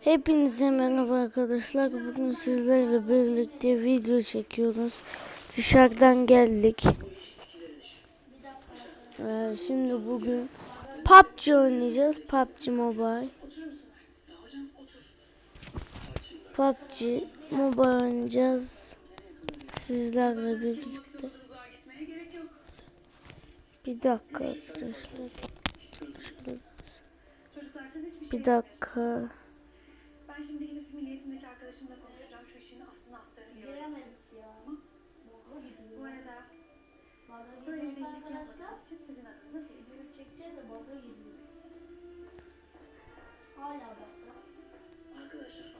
Hepinize merhaba arkadaşlar. Bugün sizlerle birlikte video çekiyoruz. Dışarıdan geldik. Ee, şimdi bugün PUBG oynayacağız. PUBG Mobile. PUBG Mobile oynayacağız. Sizlerle birlikte. Bir dakika arkadaşlar. Bir dakika. Ben şimdi gidip milliyetindeki arkadaşımla konuşacağım. Şu işin aslını astarını göreceğim. Bu arada böyle bir iyilik yapmadığınız için sizin adınıza sevgilim.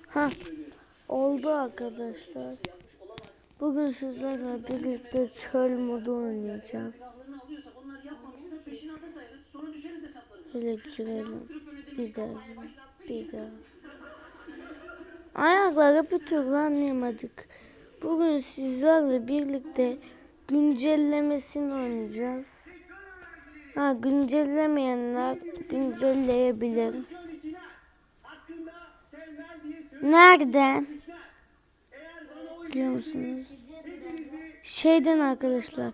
Ha oldu arkadaşlar. Bugün sizlerle birlikte çöl modu oynayacağız. Böyle girelim. Bir daha. Bir daha. Ayakları bir türlü anlayamadık. Bugün sizlerle birlikte güncellemesini oynayacağız. Ha güncellemeyenler güncelleyebilir. Nereden? Biliyor musunuz? Şeyden arkadaşlar.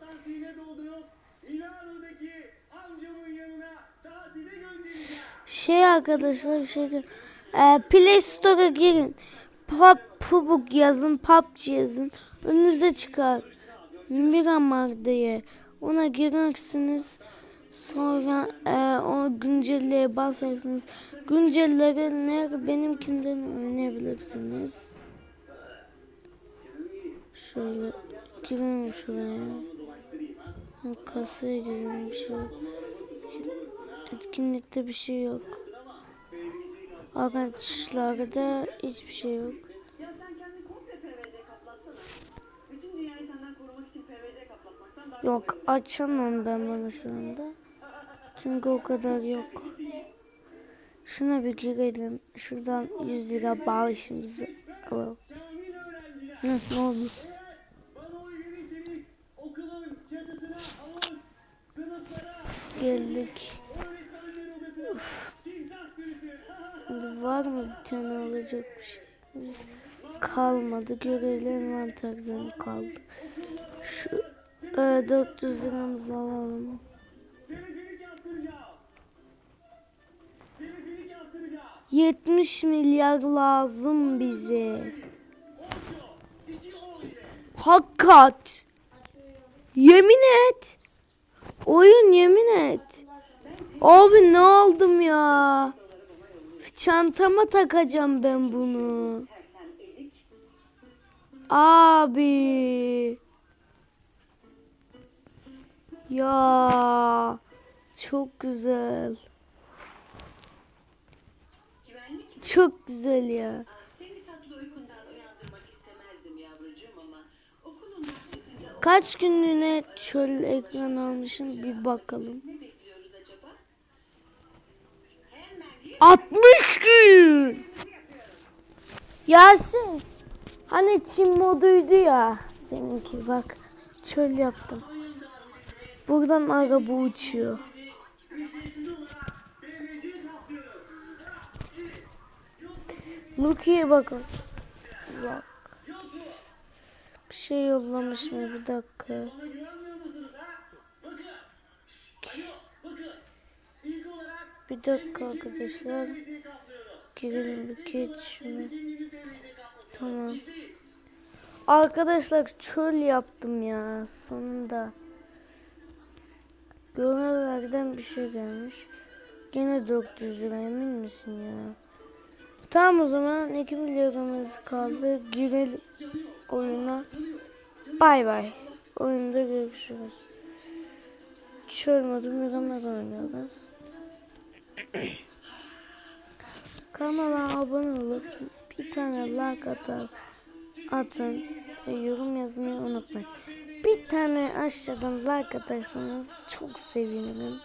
Şey arkadaşlar şeyden. E, Play Store'a girin. Pub, PUBG yazın, PUBG yazın. Önünüze çıkar. Miramar diye. Ona girersiniz. Sonra e, o güncelleye basarsınız. Güncelleri ne benimkinden oynayabilirsiniz. Şöyle girelim şuraya. Kasaya girelim şöyle. Etkinlikte bir şey yok. Araçlarda hiçbir şey yok. Ya sen kendini komple PVD kaplatsana. Bütün dünyayı senden korumak için PVD kaplatmaktan daha Yok açamam ben bunu şu anda. Çünkü o kadar yok. Şuna bir girelim. Şuradan 100 lira bağışımızı alalım. Ne oldu? Geldik. Var mı bir tane alacak bir şeyimiz? Kalmadı. Görevli envanterden kaldı. Şu e, 400 liramızı alalım. 70 milyar lazım bize. Hakikat. Yemin et. Oyun yemin et. Abi ne aldım ya? Çantama takacağım ben bunu. Abi. Ya. Çok güzel. Çok güzel ya. Kaç günlüğüne çöl ekran almışım bir bakalım. 60 gün. Yasin. Hani Çin moduydu ya. Benimki bak. Çöl yaptım. Buradan araba uçuyor. Lucky'ye bakın. Bak. Bir şey yollamış mı? Bir dakika. Bir dakika arkadaşlar. Girelim bir geç şunu. Tamam. Arkadaşlar çöl yaptım ya sonunda. Görevlerden bir şey gelmiş. Gene 400 lira emin misin ya? Tamam o zaman 2 milyonumuz kaldı. Girelim oyuna. Bay bay. Oyunda görüşürüz. Çöl modu mükemmel oynuyoruz. Kanala abone olup bir tane like atar, atın ve yorum yazmayı unutmayın. Bir tane aşağıdan like atarsanız çok sevinirim.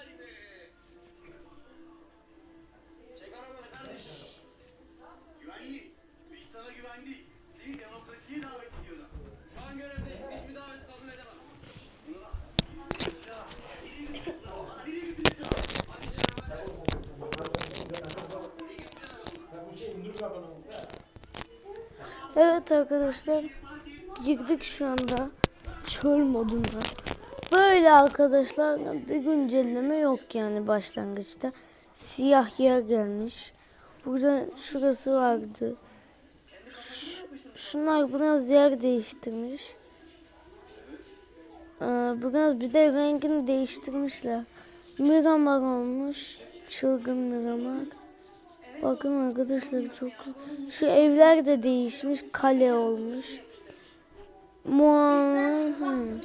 Evet arkadaşlar girdik şu anda çöl moduna. Böyle arkadaşlar bir güncelleme yok yani başlangıçta. Siyah yer gelmiş. Burada şurası vardı. Şunlar biraz yer değiştirmiş. Ee, biraz bir de rengini değiştirmişler. Miramar olmuş. Çılgın Miramar. Bakın arkadaşlar çok. Şu evler de değişmiş. Kale olmuş. Hı.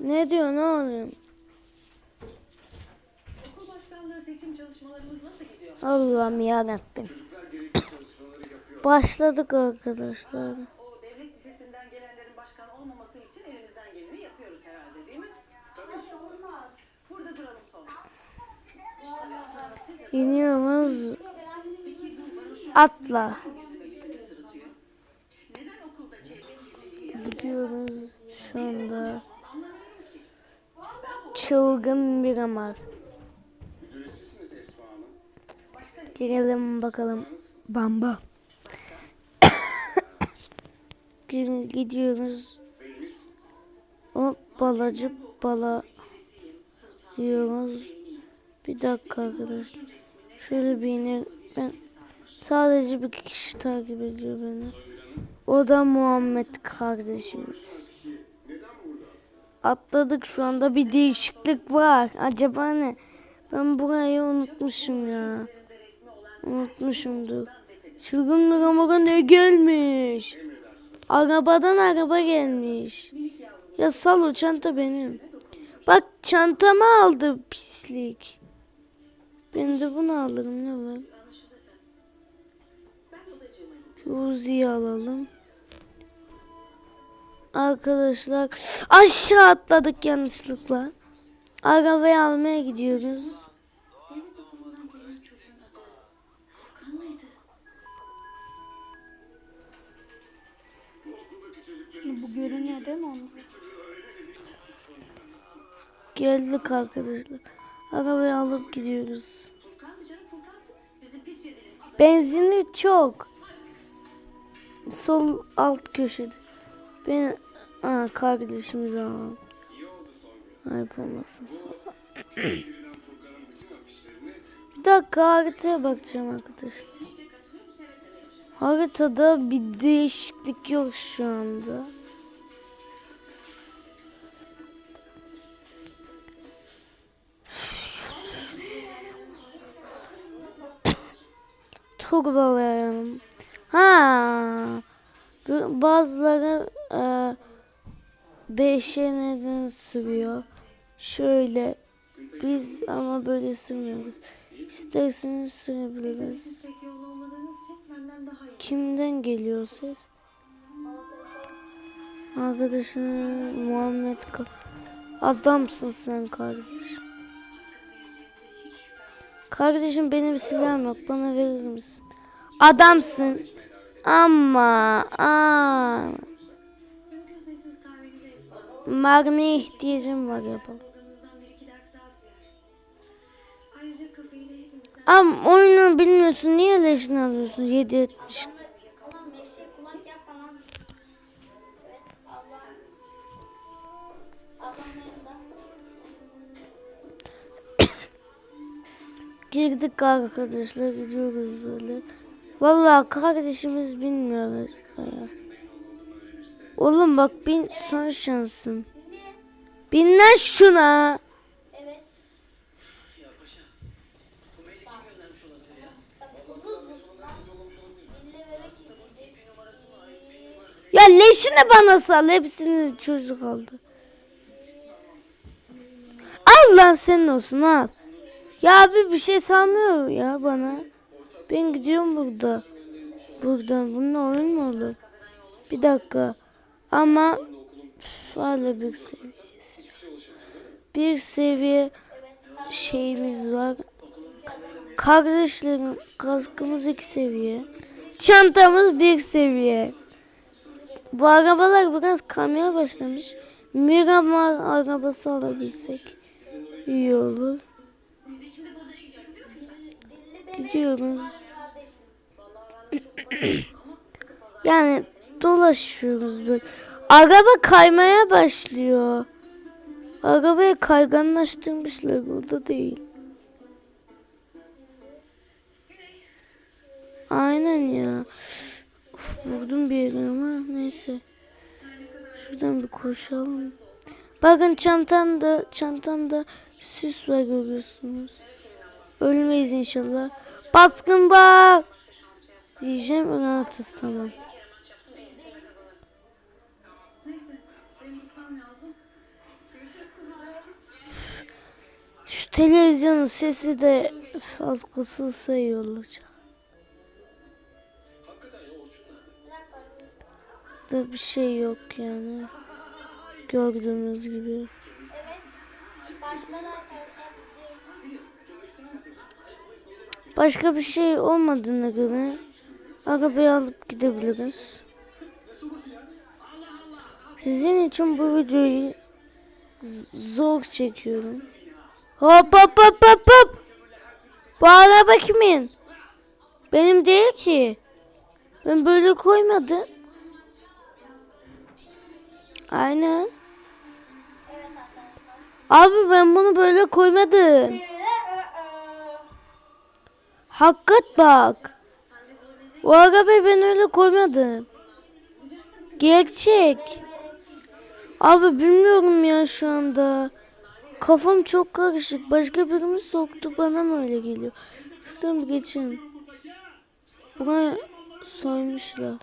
Ne diyor ne oluyor? Allah'ım yarabbim. Başladık arkadaşlar. İniyoruz. Atla. Gidiyoruz şu anda. Çılgın bir amar. Girelim bakalım. Bamba. Gidiyoruz. O balacı bala diyoruz. Bir dakika arkadaşlar. Şöyle iner. Ben sadece bir kişi takip ediyor beni. O da Muhammed kardeşim. Atladık şu anda bir değişiklik var. Acaba ne? Ben burayı unutmuşum ya. Unutmuşumdur. Çılgın bir ramazan ne gelmiş? Arabadan araba gelmiş. Ya sal o çanta benim. Bak çantamı aldı pislik. Ben de bunu alırım ne var? Şu Uzi'yi alalım. Arkadaşlar aşağı atladık yanlışlıkla. Arabayı almaya gidiyoruz. Bu görünüyor değil mi onun? Geldik arkadaşlar. Arabayı alıp gidiyoruz. Benzini çok. Sol alt köşede. Ben Aa, kardeşimiz alalım. Ayıp olmasın. Bir dakika haritaya bakacağım arkadaşlar. Haritada bir değişiklik yok şu anda. Turbalayalım. Ha. bu- Bazıları e, beşe neden sürüyor. Şöyle biz ama böyle sürmüyoruz. İsterseniz sürebiliriz. Kimden geliyor ses? Arkadaşın Muhammed Adamsın sen kardeş. Kardeşim benim silahım yok. Bana verir misin? Adamsın. Ama aa, mermiye ihtiyacım var yapalım. Programımızdan bir iki ders daha sürer. Ayrıca kafeine hepimizden Am oyunu bilmiyorsun. Niye leşini alıyorsun? 770. Girdik arkadaşlar gidiyoruz böyle. Vallahi kardeşimiz bilmiyor ya. Oğlum bak bin son şansın. Bin lan şuna. Ya leşini bana sal. Hepsini çocuk aldı. Al lan senin olsun al. Ya abi bir şey salmıyor ya bana. Ben gidiyorum burada. Buradan. Bunun oyun mu olur? Bir dakika. Ama hala bir seviyeyiz. Bir seviye şeyimiz var. Kardeşlerim kaskımız iki seviye. Çantamız bir seviye. Bu arabalar biraz kamera başlamış. Miramar arabası alabilsek iyi olur. Gidiyoruz. yani dolaşıyoruz böyle. Araba kaymaya başlıyor. Arabayı kayganlaştırmışlar burada değil. Aynen ya. Uf, vurdum bir yere ama neyse. Şuradan bir koşalım. Bakın çantamda çantamda süs var görüyorsunuz. Ölmeyiz inşallah. Baskın bak. Diyeceğim rahatız tamam. Şu televizyonun sesi de az kısılsa olacak. Da bir şey yok yani. Gördüğünüz gibi. Evet. Başladı arkadaşlar. Başka bir şey olmadığına göre arabayı alıp gidebiliriz. Sizin için bu videoyu zor çekiyorum. Hop hop hop hop hop. Bu araba kimin? Benim değil ki. Ben böyle koymadım. Aynen. Abi ben bunu böyle koymadım. Hakikat bak. O arabayı ben öyle koymadım. Gerçek. Abi bilmiyorum ya şu anda. Kafam çok karışık. Başka birimi soktu bana mı öyle geliyor? Şuradan bir geçelim. Buraya soymuşlar.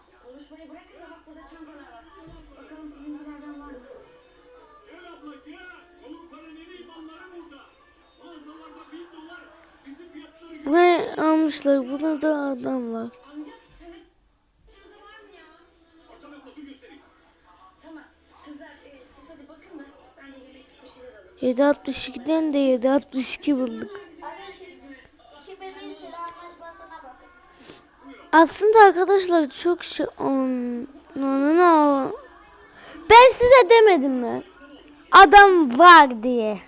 Buraya almışlar. Burada da adam var. Bakın da ben de yemek bir şeyler alayım. 7.62'den de 7.62 bulduk. Arkadaşlar iki bakın. Aslında arkadaşlar çok şey... Um, no, no. Ben size demedim mi? Adam var diye.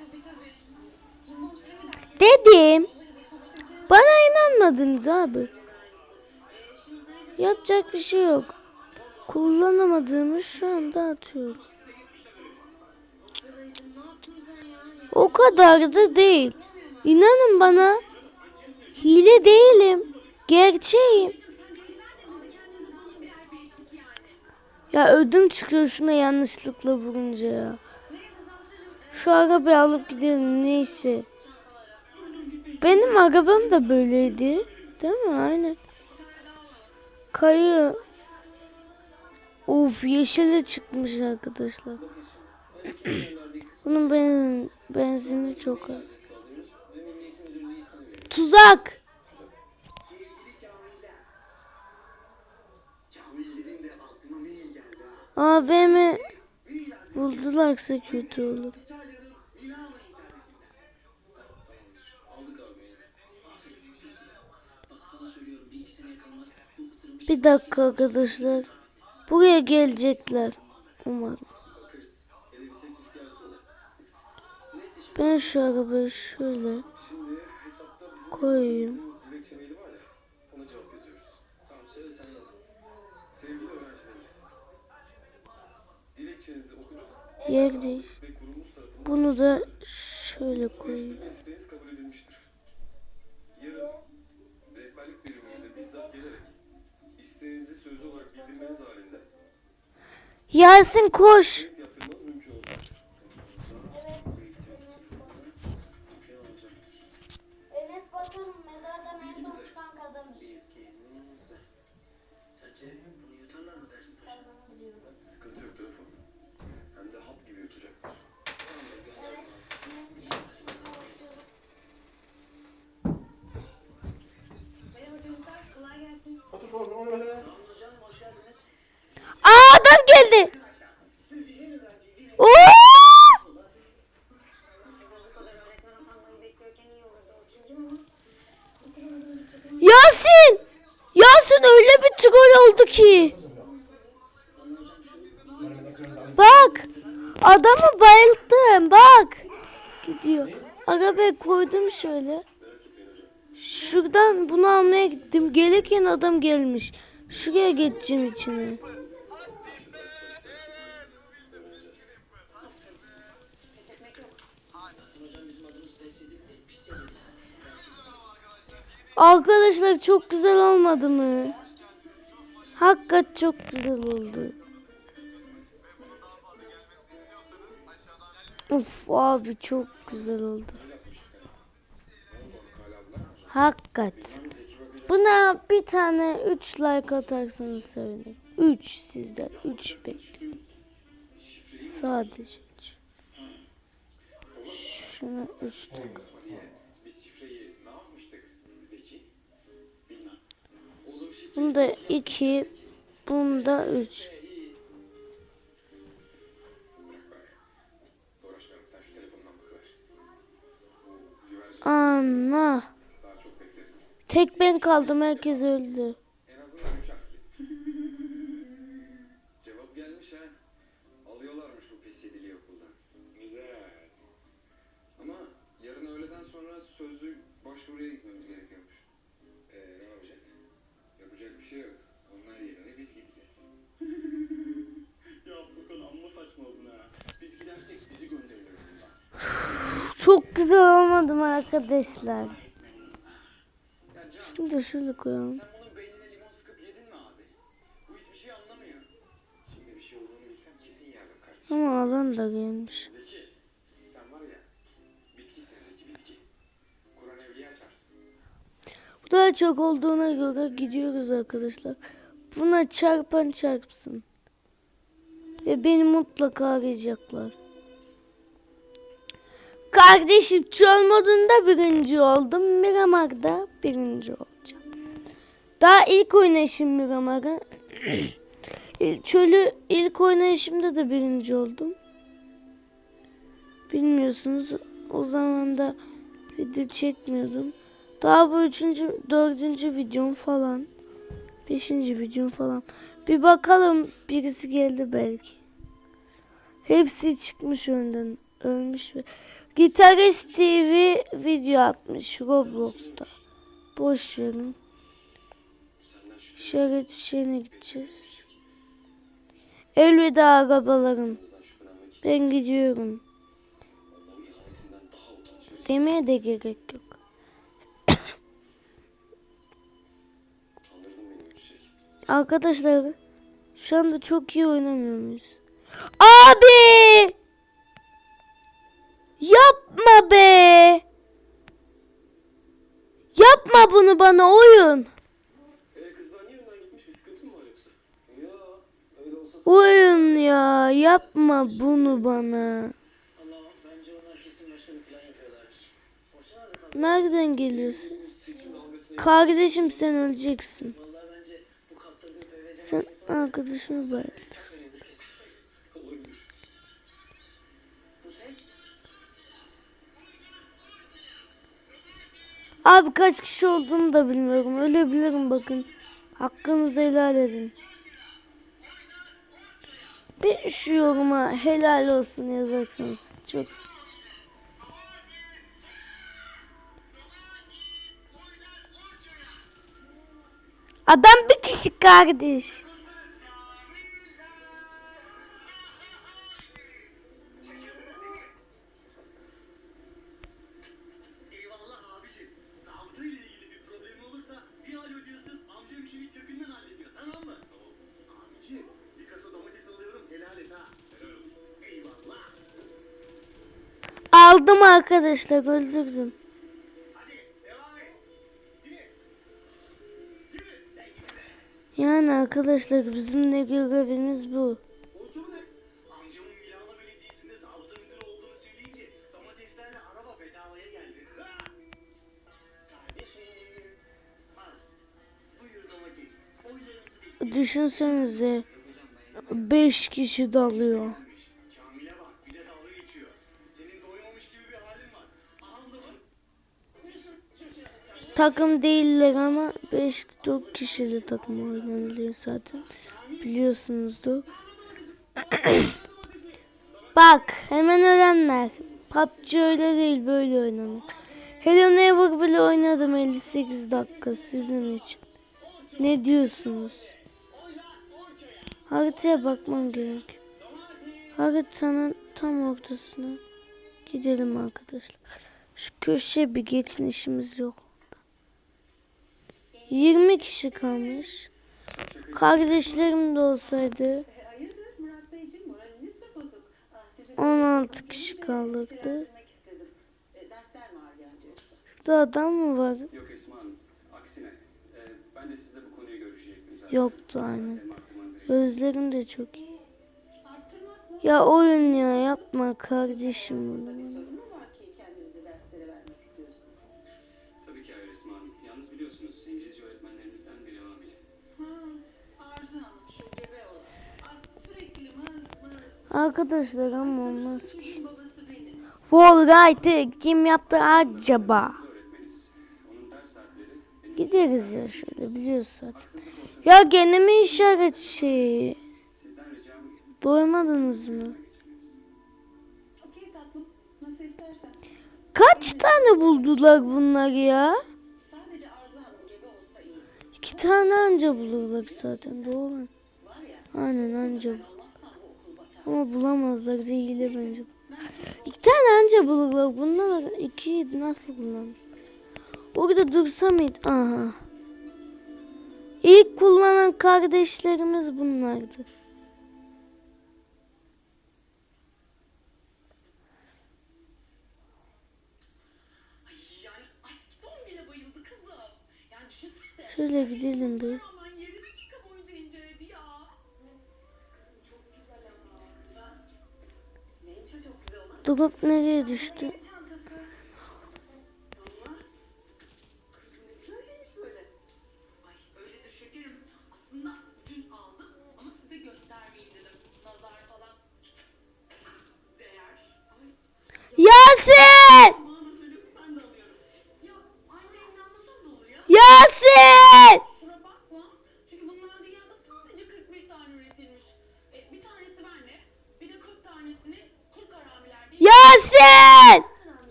Dedim. Bana inanmadınız abi. Yapacak bir şey yok. Kullanamadığımı şu anda atıyorum. O kadar da değil. İnanın bana. Hile değilim. Gerçeğim. Ya ödüm çıkıyor şuna yanlışlıkla vurunca ya. Şu arabayı alıp gidelim neyse. Benim arabam da böyleydi. Değil mi? Aynen. Kayıyor. Of yeşile çıkmış arkadaşlar. Bunun benzin, benzini çok az. Tuzak. AVM buldularsa kötü olur. Bir dakika arkadaşlar. Buraya gelecekler. Umarım. Ben şu arabayı şöyle koyayım. Yer değil. Bunu da şöyle koyayım. Yasin koş. Oldu ki. Bak. adamı bayılttım bak. Gidiyor. Arabayı koydum şöyle. Şuradan bunu almaya gittim. Gelirken adam gelmiş. Şuraya geçeceğim içine. Arkadaşlar çok güzel olmadı mı? Hakikat çok güzel oldu. Of abi çok güzel oldu. Hakikat. Buna bir tane 3 like atarsanız sevinirim. 3 sizden 3 bekliyorum. Sadece 3. Şuna 3 tak. Bunda 2, bunda 3. iyi. Bırak bırak. Uğraşmayalım sen şu telefondan bakıver. Bu güvercin Ana. Tek ben kaldım herkes öldü. Var ya, bitkisin Zeki bitki. Kur'an evliya çarpsın. Bu daha çok olduğuna göre gidiyoruz arkadaşlar. Buna çarpan çarpsın. Ve beni mutlaka arayacaklar. Kardeşim çöl modunda birinci oldum. Miramar'da birinci olacağım. Daha ilk oynayışım Miramar'a. Çölü ilk oynayışımda da birinci oldum. Bilmiyorsunuz o zaman da video çekmiyordum. Daha bu üçüncü, dördüncü videom falan. Beşinci videom falan. Bir bakalım birisi geldi belki. Hepsi çıkmış önden. Ölmüş ve Gitarist TV video atmış Roblox'ta. Boş verin. İşaret şeyine gideceğiz. Elveda arabalarım. Ben gidiyorum. Demeye de gerek yok. Arkadaşlar şu anda çok iyi oynamıyor muyuz? Abi! Yapma be! Yapma bunu bana oyun. Ee kızlar niye önden gitmiş? Bir sıkıntı mı var yoksa? Ya öyle olsa Oyun ya yapma bunu bana. Allah bence onlar kesin başka bir plan yapıyorlardır. Boşuna da kalk. Nereden geliyor ses? Seçim dalgasını Kardeşim sen öleceksin. Vallahi bence bu kaptırdığı PVC'den Sen arkadaşını bayılt. Abi kaç kişi olduğunu da bilmiyorum. Ölebilirim bakın. Hakkınızı helal edin. Bir şu yoruma helal olsun yazarsanız çok Adam bir kişi kardeş. Aldım arkadaşlar öldürdüm. Yani arkadaşlar bizim de görevimiz bu. Olsun mu? Amcamın Milano Takım değiller ama 5-4 kişili takım oynanılıyor zaten. Biliyorsunuzdur. Bak hemen ölenler. PUBG öyle değil böyle oynanır. Hello Neighbor bile oynadım 58 dakika sizin için. Ne diyorsunuz? Haritaya bakmam gerek. Haritanın tam ortasına gidelim arkadaşlar. Şu köşeye bir geçin işimiz yok. 20 kişi kalmış. Kardeşlerim de olsaydı E, hayırdır Murat Beyciğim moraliniz mi bozuk? Ah, sizi 16 kişi kalırdı. E, dersler mi ağır geldi yoksa? Şurada adam mı var? Yok Esma Hanım. Aksine. Ee, ben de sizle bu konuyu görüşecektim zaten. Yoktu aynen. Zaten aklıma zil- Özlerim de çok iyi. Ya oyun ya yapma kardeşim bunu. Arkadaşlar ama olmaz. Babası benim. Wallride'ı kim yaptı acaba? Gideriz ya şöyle biliyoruz zaten. Ya gene mi işaret şeyi? Doymadınız mı? Kaç tane buldular bunlar ya? İki tane anca bulurlar zaten doğru. Aynen anca. Ben Ama bulamazlar hile bence. İki tane anca bulurlar. Bunlar iki nasıl kullanır? Orada dursa mıydı? Aha. İlk kullanan kardeşlerimiz bunlardı. Şöyle gidelim bir. Durup nereye düştü?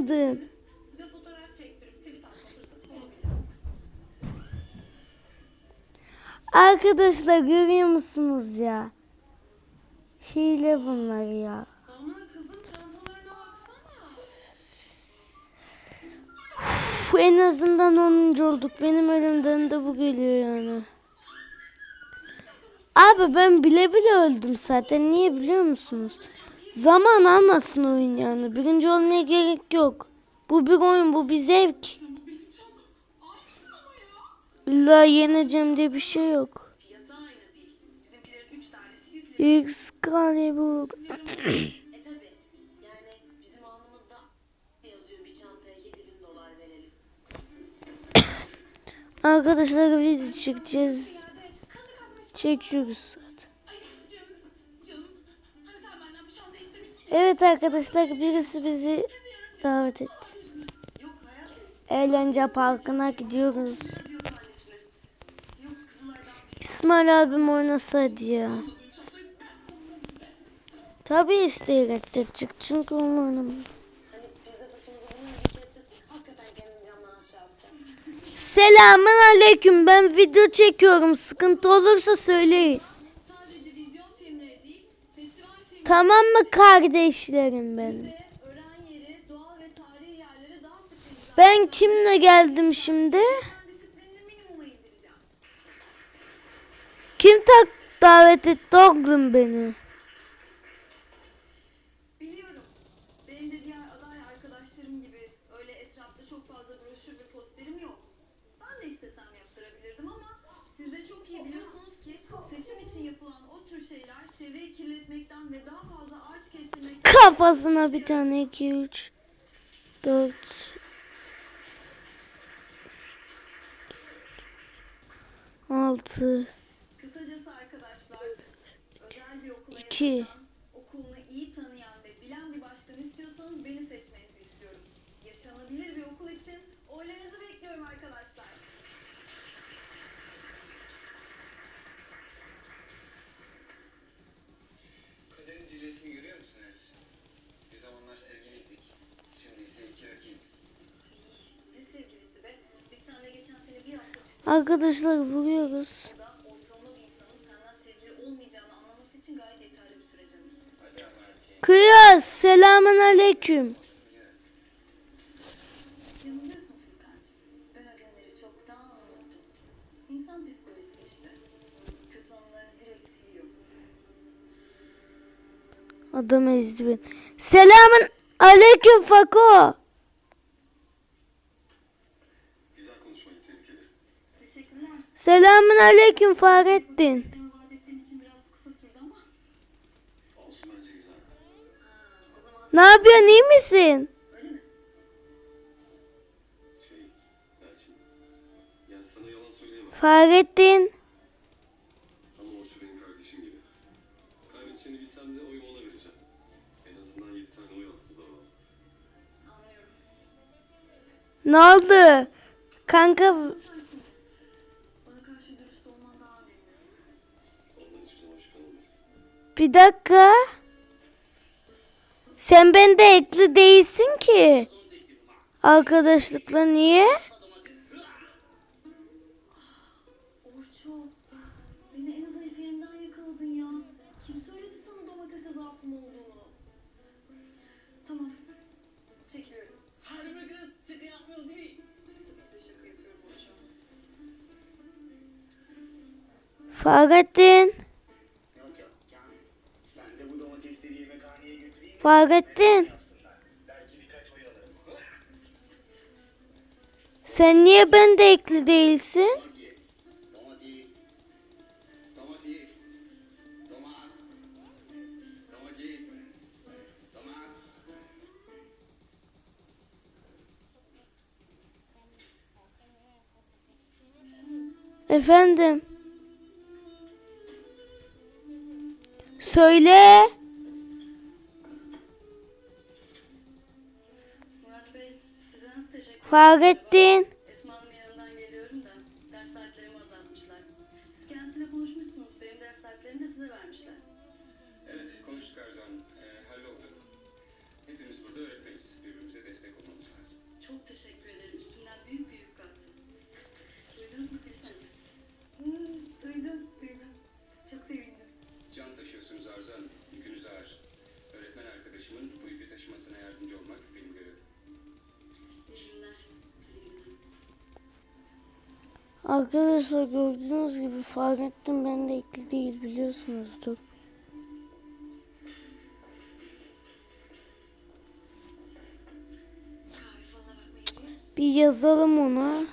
Olabilir. Arkadaşlar görüyor musunuz ya? Hile bunlar ya. Uf, en azından 10. olduk. Benim elimden de bu geliyor yani. Abi ben bile bile öldüm zaten. Niye biliyor musunuz? Zaman almasın oyun yani. Birinci olmaya gerek yok. Bu bir oyun, bu bir zevk. İlla yeneceğim diye bir şey yok. Fiyatı aynı değil. Bizimkilerin 3 tanesi 100 lira. Excalibur. Tabi. Yani bizim alnımızda yazıyor bir çantaya 7000 dolar verelim. Arkadaşlar video çekeceğiz. Çekiyoruz Evet arkadaşlar birisi bizi davet etti. Eğlence parkına gidiyoruz. İsmail abim oynasaydı ya. Tabii isteyerek de çık çünkü onu. Selamun aleyküm ben video çekiyorum sıkıntı olursa söyleyin. Tamam mı kardeşlerim benim? Ben kimle geldim şimdi? Kim tak davet etti oğlum beni? Kafasına bir tane 2 3 4 6 2 işte. Kötü anılarını direkt siliyor. Adam ezdi beni. Selamun aleyküm Fako. Güzel konuşmayı tebrik ederim. Teşekkürler. Selamun aleyküm Fahrettin. Seni vaat ettiğim için biraz kısa sürdü ama. Olsun bence güzel. O zaman Ne yapıyorsun iyi misin? öyle mi? Şey, Elçin. Bir dakika. Sen bende ekli değilsin ki. Arkadaşlıkla niye? Orço, oy alırım. Sen niye bende ekli değilsin? Efendim. Söyle. Fahrettin. Arkadaşlar gördüğünüz gibi Fahrettin bende ekli değil biliyorsunuzdur. Bir yazalım ona.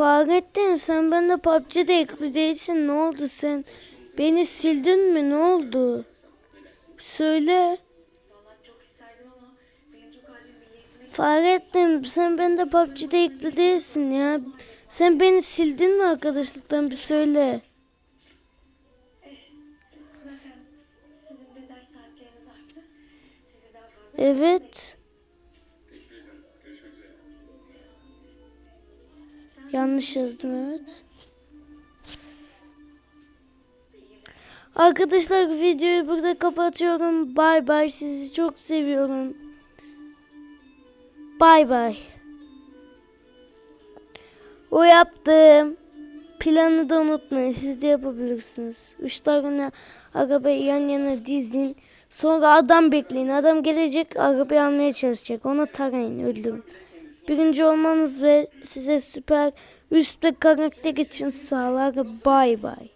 Fahrettin sen bende PUBG'de ekli değilsin. Ne oldu sen? Beni sildin mi? Ne oldu? Söyle. Fahrettin sen bende PUBG'de ekli değilsin ya. Sen beni sildin mi arkadaşlıktan bir söyle. Eh, Yanlış yazdım evet. Arkadaşlar videoyu burada kapatıyorum. Bay bay. Sizi çok seviyorum. Bay bay. O yaptım. Planı da unutmayın. Siz de yapabilirsiniz. Üç tane arabayı yan yana dizin. Sonra adam bekleyin. Adam gelecek arabayı almaya çalışacak. Ona tarayın öldürün. Birinci olmanız ve size süper üst ve karakter için sağlar. Bay bay.